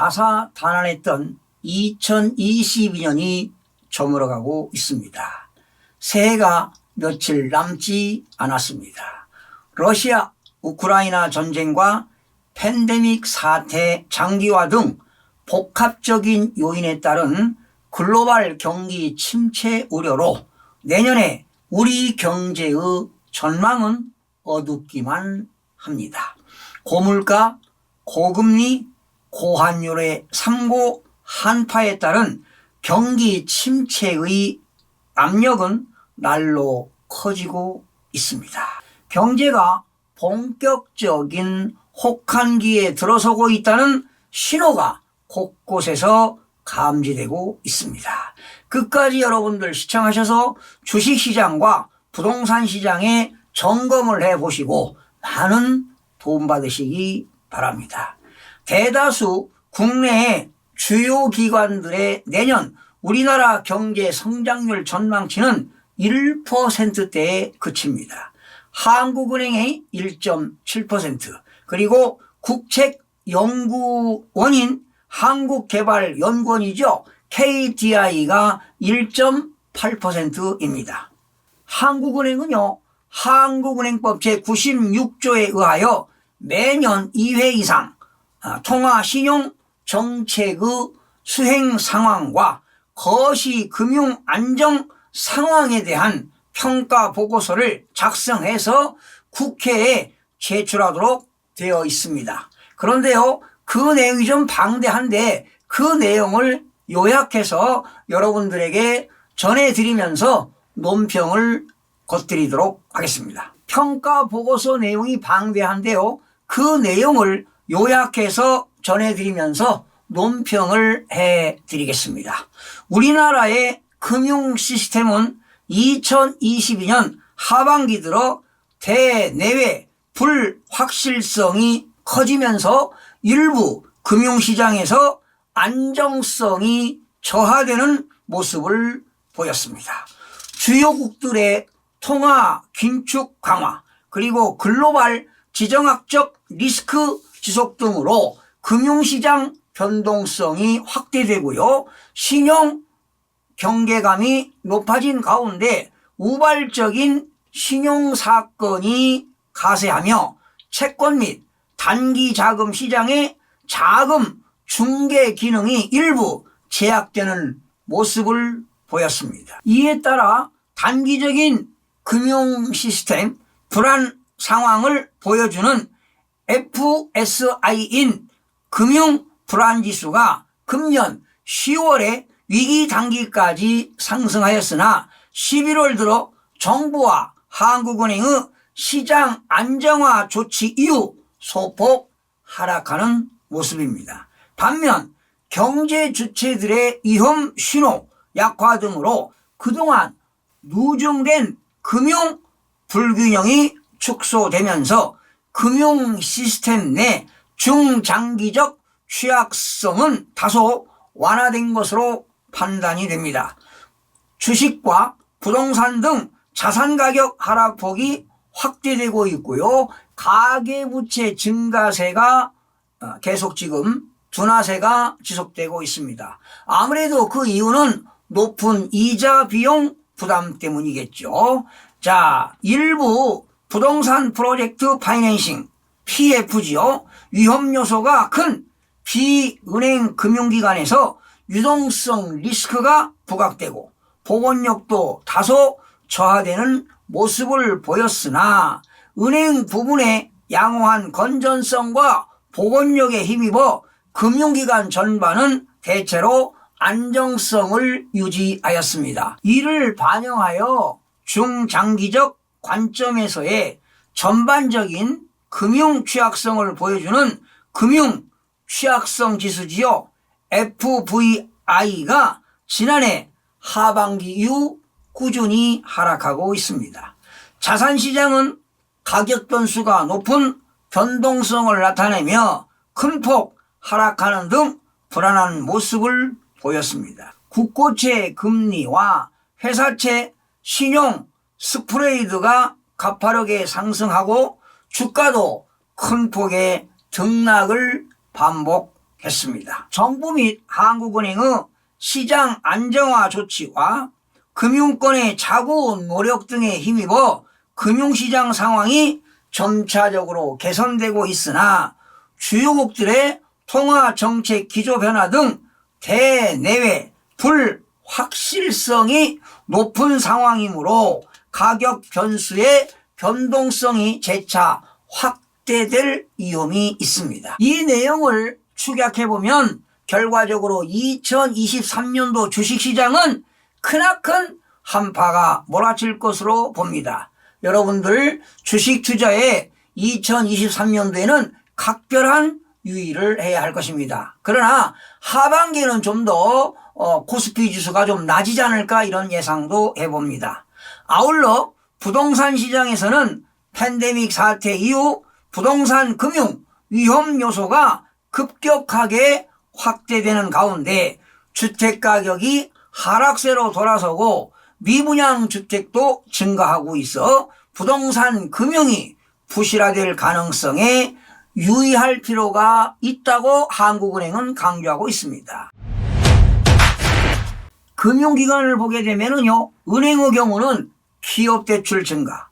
다사다난했던 2022년이 저물어가고 있습니다. 새해가 며칠 남지 않았습니다. 러시아 우크라이나 전쟁과 팬데믹 사태 장기화 등 복합적인 요인에 따른 글로벌 경기 침체 우려로 내년에 우리 경제의 전망은 어둡기만 합니다. 고물가, 고금리, 고환율의 삼고 한파에 따른 경기 침체의 압력은 날로 커지고 있습니다. 경제가 본격적인 혹한기에 들어서고 있다는 신호가 곳곳에서 감지되고 있습니다. 끝까지 여러분들 시청하셔서 주식시장과 부동산 시장에 점검을 해 보시고 많은 도움 받으시기 바랍니다. 대다수 국내의 주요 기관들의 내년 우리나라 경제 성장률 전망치는 1%대에 그칩니다. 한국은행의 1.7% 그리고 국책 연구원인 한국개발연구원이죠. KDI가 1.8%입니다. 한국은행은요. 한국은행법 제96조에 의하여 매년 2회 이상 아, 통화 신용 정책의 수행 상황과 거시 금융 안정 상황에 대한 평가 보고서를 작성해서 국회에 제출하도록 되어 있습니다. 그런데요, 그 내용이 좀 방대한데 그 내용을 요약해서 여러분들에게 전해드리면서 논평을 겉드리도록 하겠습니다. 평가 보고서 내용이 방대한데요. 그 내용을 요약해서 전해드리면서 논평을 해드리겠습니다. 우리나라의 금융 시스템은 2022년 하반기 들어 대내외 불확실성이 커지면서 일부 금융시장에서 안정성이 저하되는 모습을 보였습니다. 주요국들의 통화 긴축 강화 그리고 글로벌 지정학적 리스크 지속 등으로 금융시장 변동성이 확대되고요. 신용 경계감이 높아진 가운데 우발적인 신용 사건이 가세하며 채권 및 단기 자금 시장의 자금 중개 기능이 일부 제약되는 모습을 보였습니다. 이에 따라 단기적인 금융 시스템 불안 상황을 보여주는 FSI인 금융 불안 지수가 금년 10월에 위기 단기까지 상승하였으나 11월 들어 정부와 한국은행의 시장 안정화 조치 이후 소폭 하락하는 모습입니다. 반면 경제 주체들의 위험 신호 약화 등으로 그동안 누정된 금융 불균형이 축소되면서 금융 시스템 내 중장기적 취약성은 다소 완화된 것으로 판단이 됩니다. 주식과 부동산 등 자산 가격 하락폭이 확대되고 있고요. 가계부채 증가세가 어, 계속 지금 둔화세가 지속되고 있습니다. 아무래도 그 이유는 높은 이자 비용 부담 때문이겠죠. 자, 일부 부동산 프로젝트 파이낸싱 PF지요. 위험 요소가 큰 비은행 금융기관에서 유동성 리스크가 부각되고 보건력도 다소 저하되는 모습을 보였으나 은행 부분의 양호한 건전성과 보건력에 힘입어 금융기관 전반은 대체로 안정성을 유지하였습니다. 이를 반영하여 중장기적 관점에서의 전반적인 금융 취약성을 보여주는 금융 취약성 지수지요. FVI가 지난해 하반기 이후 꾸준히 하락하고 있습니다. 자산 시장은 가격 변수가 높은 변동성을 나타내며 큰 폭 하락하는 등 불안한 모습을 보였습니다. 국고채 금리와 회사채 신용 스프레이드가 가파르게 상승하고 주가도 큰 폭의 등락을 했습니다. 정부 및 한국은행의 시장 안정화 조치와 금융권의 자구 노력 등에 힘입어 금융시장 상황이 점차적으로 개선되고 있으나 주요국들의 통화 정책 기조 변화 등 대내외 불확실성이 높은 상황이므로 가격 변수의 변동성이 재차 확대될 위험이 있습니다. 이 내용을 축약해 보면 결과적으로 2023년도 주식시장은 크나큰 한파가 몰아칠 것으로 봅니다. 여러분들 주식 투자에 2023년도에는 각별한 유의를 해야 할 것입니다. 그러나 하반기는 좀더 어, 코스피 지수가 좀 낮이지 않을까 이런 예상도 해봅니다. 아울러 부동산 시장에서는 팬데믹 사태 이후 부동산 금융 위험 요소가 급격하게 확대되는 가운데 주택 가격이 하락세로 돌아서고 미분양 주택도 증가하고 있어 부동산 금융이 부실화될 가능성에 유의할 필요가 있다고 한국은행은 강조하고 있습니다. 금융기관을 보게 되면은요, 은행의 경우는 기업 대출 증가,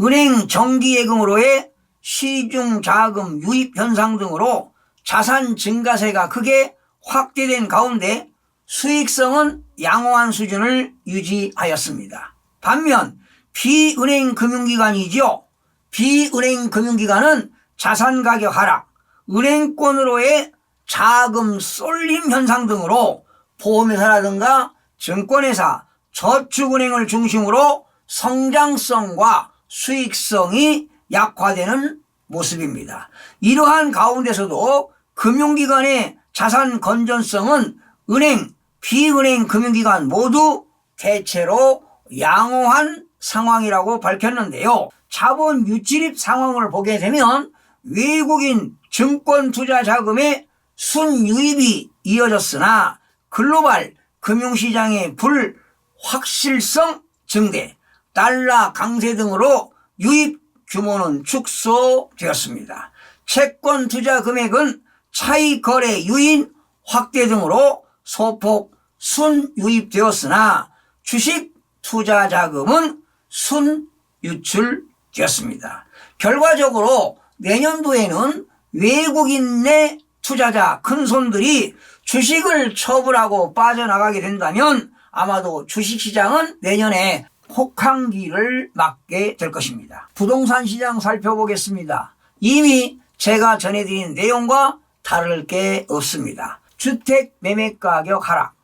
은행 정기 예금으로의 시중 자금 유입 현상 등으로 자산 증가세가 크게 확대된 가운데 수익성은 양호한 수준을 유지하였습니다. 반면 비은행 금융기관이죠. 비은행 금융기관은 자산 가격 하락, 은행권으로의 자금 쏠림 현상 등으로 보험회사라든가 증권회사, 저축은행을 중심으로 성장성과 수익성이 약화되는 모습입니다. 이러한 가운데서도 금융기관의 자산 건전성은 은행, 비은행 금융기관 모두 대체로 양호한 상황이라고 밝혔는데요. 자본 유출입 상황을 보게 되면 외국인 증권 투자 자금의 순유입이 이어졌으나 글로벌 금융시장의 불확실성 증대, 달러 강세 등으로 유입 규모는 축소되었습니다. 채권 투자 금액은 차익 거래 유인 확대 등으로 소폭 순유입되었으나 주식 투자 자금은 순유출되었습니다. 결과적으로 내년도에는 외국인 내 투자자 큰 손들이 주식을 처분하고 빠져나가게 된다면 아마도 주식시장은 내년에 혹한기를 맞게 될 것입니다. 부동산 시장 살펴보겠습니다. 이미 제가 전해드린 내용과 다를 게 없습니다. 주택 매매 가격 하락,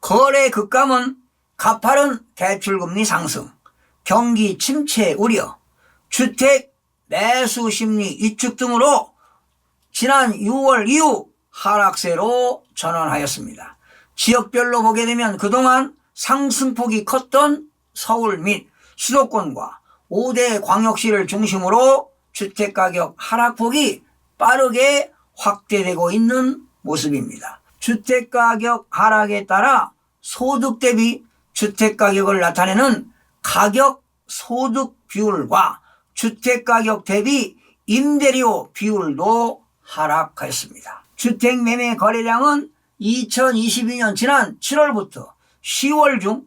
거래 급감은 가파른 대출금리 상승, 경기 침체 우려, 주택 매수 심리 위축 등으로 지난 6월 이후 하락세로 전환하였습니다. 지역별로 보게 되면 그동안 상승폭이 컸던 서울 및 수도권과 5대 광역시를 중심으로 주택가격 하락폭이 빠르게 확대되고 있는 모습입니다. 주택가격 하락에 따라 소득 대비 주택가격을 나타내는 가격 소득 비율과 주택가격 대비 임대료 비율도 하락하였습니다. 주택 매매 거래량은 2022년 지난 7월부터 10월 중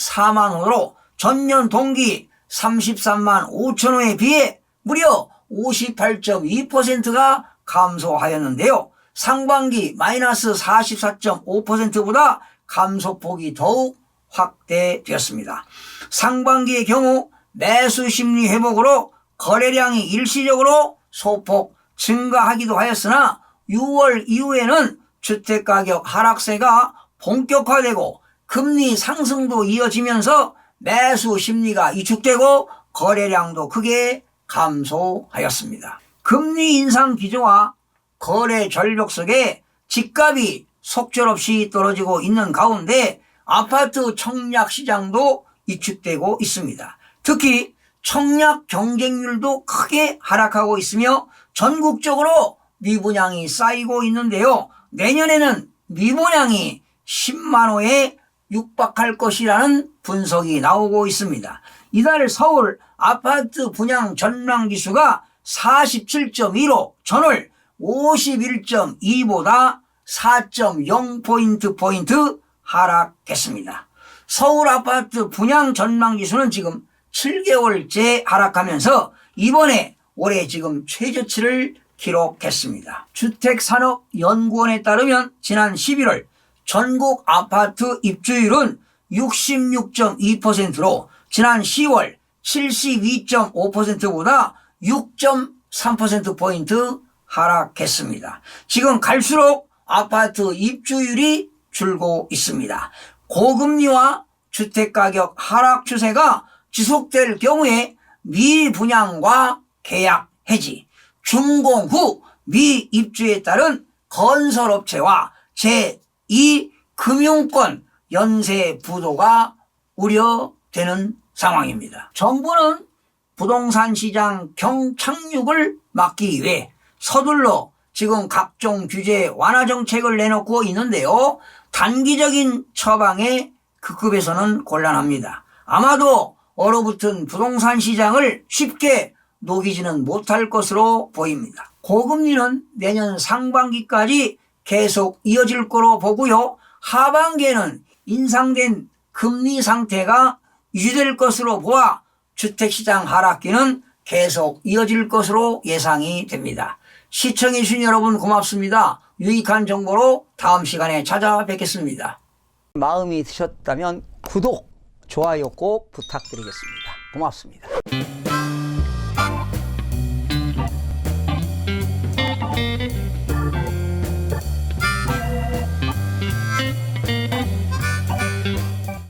14만 호로 전년 동기 33만 5천 호에 비해 무려 58.2%가 감소하였는데요. 상반기 마이너스 44.5%보다 감소폭이 더욱 확대되었습니다. 상반기의 경우 매수 심리 회복으로 거래량이 일시적으로 소폭 증가하기도 하였으나 6월 이후에는 주택가격 하락세가 본격화되고 금리 상승도 이어지면서 매수 심리가 위축되고 거래량도 크게 감소하였습니다. 금리 인상 기조와 거래 절벽 속에 집값이 속절없이 떨어지고 있는 가운데 아파트 청약 시장도 위축되고 있습니다. 특히 청약 경쟁률도 크게 하락하고 있으며 전국적으로 미분양이 쌓이고 있는데요. 내년에는 미분양이 10만 호에 육박할 것이라는 분석이 나오고 있습니다. 이달 서울 아파트 분양 전망 지수가 47.2로 전월 51.2보다 4.0포인트 포인트 하락했습니다. 서울 아파트 분양 전망 지수는 지금 7개월째 하락하면서 이번에 올해 지금 최저치를 기록했습니다. 주택산업연구원에 따르면 지난 11월 전국 아파트 입주율은 66.2%로 지난 10월 72.5%보다 6.3%포인트 하락했습니다. 지금 갈수록 아파트 입주율이 줄고 있습니다. 고금리와 주택가격 하락 추세가 지속될 경우에 미분양과 계약 해지, 준공 후 미입주에 따른 건설업체와 제 2금융권 연쇄 부도가 우려되는 상황입니다. 정부는 부동산 시장 경착륙을 막기 위해 서둘러 지금 각종 규제 완화 정책을 내놓고 있는데요. 단기적인 처방에 급급해서는 곤란합니다. 아마도 얼어붙은 부동산 시장을 쉽게 녹이지는 못할 것으로 보입니다. 고금리는 내년 상반기까지 계속 이어질 거로 보고요. 하반기에는 인상된 금리 상태가 유지될 것으로 보아 주택시장 하락기는 계속 이어질 것으로 예상이 됩니다. 시청해주신 여러분 고맙습니다. 유익한 정보로 다음 시간에 찾아뵙겠습니다. 마음이 드셨다면 구독, 좋아요 꼭 부탁드리겠습니다. 고맙습니다.